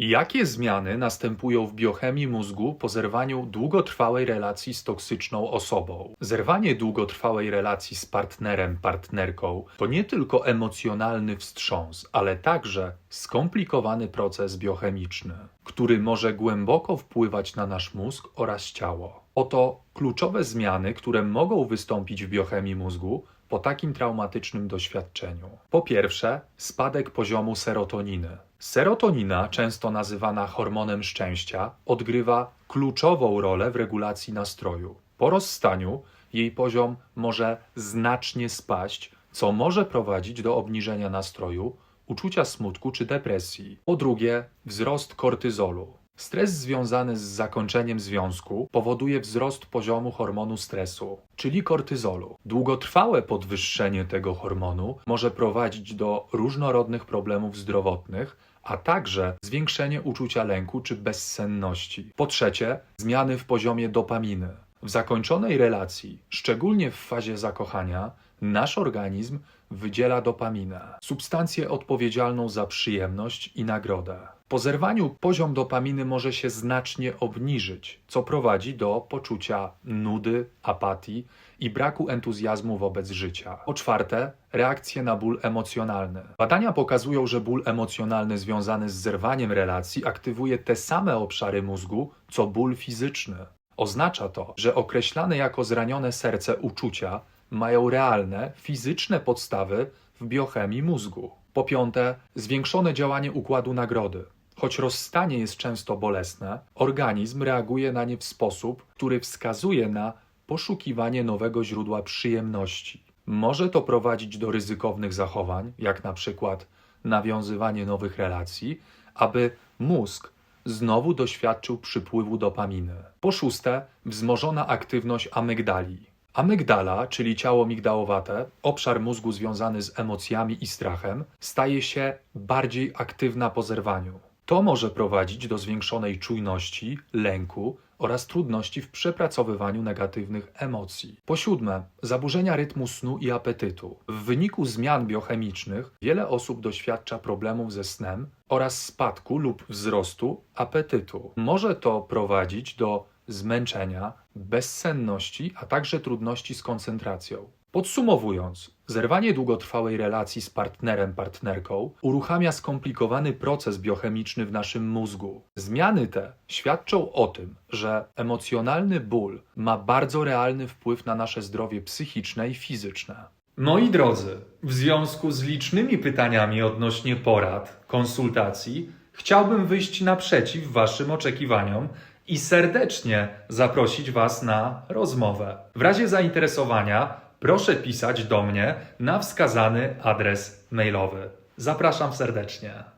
Jakie zmiany następują w biochemii mózgu po zerwaniu długotrwałej relacji z toksyczną osobą? Zerwanie długotrwałej relacji z partnerem, partnerką to nie tylko emocjonalny wstrząs, ale także skomplikowany proces biochemiczny, który może głęboko wpływać na nasz mózg oraz ciało. Oto kluczowe zmiany, które mogą wystąpić w biochemii mózgu po takim traumatycznym doświadczeniu. Po pierwsze, spadek poziomu serotoniny. Serotonina, często nazywana hormonem szczęścia, odgrywa kluczową rolę w regulacji nastroju. Po rozstaniu jej poziom może znacznie spaść, co może prowadzić do obniżenia nastroju, uczucia smutku czy depresji. Po drugie, wzrost kortyzolu. Stres związany z zakończeniem związku powoduje wzrost poziomu hormonu stresu, czyli kortyzolu. Długotrwałe podwyższenie tego hormonu może prowadzić do różnorodnych problemów zdrowotnych, a także zwiększenie uczucia lęku czy bezsenności. Po trzecie, zmiany w poziomie dopaminy. W zakończonej relacji, szczególnie w fazie zakochania, nasz organizm wydziela dopaminę, substancję odpowiedzialną za przyjemność i nagrodę. Po zerwaniu poziom dopaminy może się znacznie obniżyć, co prowadzi do poczucia nudy, apatii i braku entuzjazmu wobec życia. Po czwarte, reakcje na ból emocjonalny. Badania pokazują, że ból emocjonalny związany z zerwaniem relacji aktywuje te same obszary mózgu, co ból fizyczny. Oznacza to, że określane jako zranione serce uczucia mają realne, fizyczne podstawy w biochemii mózgu. Po piąte, zwiększone działanie układu nagrody. Choć rozstanie jest często bolesne, organizm reaguje na nie w sposób, który wskazuje na poszukiwanie nowego źródła przyjemności. Może to prowadzić do ryzykownych zachowań, jak na przykład nawiązywanie nowych relacji, aby mózg znowu doświadczył przypływu dopaminy. Po szóste, wzmożona aktywność amygdali. Amygdala, czyli ciało migdałowate, obszar mózgu związany z emocjami i strachem, staje się bardziej aktywna po zerwaniu. To może prowadzić do zwiększonej czujności, lęku oraz trudności w przepracowywaniu negatywnych emocji. Po siódme, zaburzenia rytmu snu i apetytu. W wyniku zmian biochemicznych wiele osób doświadcza problemów ze snem oraz spadku lub wzrostu apetytu. Może to prowadzić do zmęczenia, bezsenności, a także trudności z koncentracją. Podsumowując, zerwanie długotrwałej relacji z partnerem, partnerką uruchamia skomplikowany proces biochemiczny w naszym mózgu. Zmiany te świadczą o tym, że emocjonalny ból ma bardzo realny wpływ na nasze zdrowie psychiczne i fizyczne. Moi drodzy, w związku z licznymi pytaniami odnośnie porad, konsultacji, chciałbym wyjść naprzeciw Waszym oczekiwaniom i serdecznie zaprosić Was na rozmowę. W razie zainteresowania proszę pisać do mnie na wskazany adres mailowy. Zapraszam serdecznie.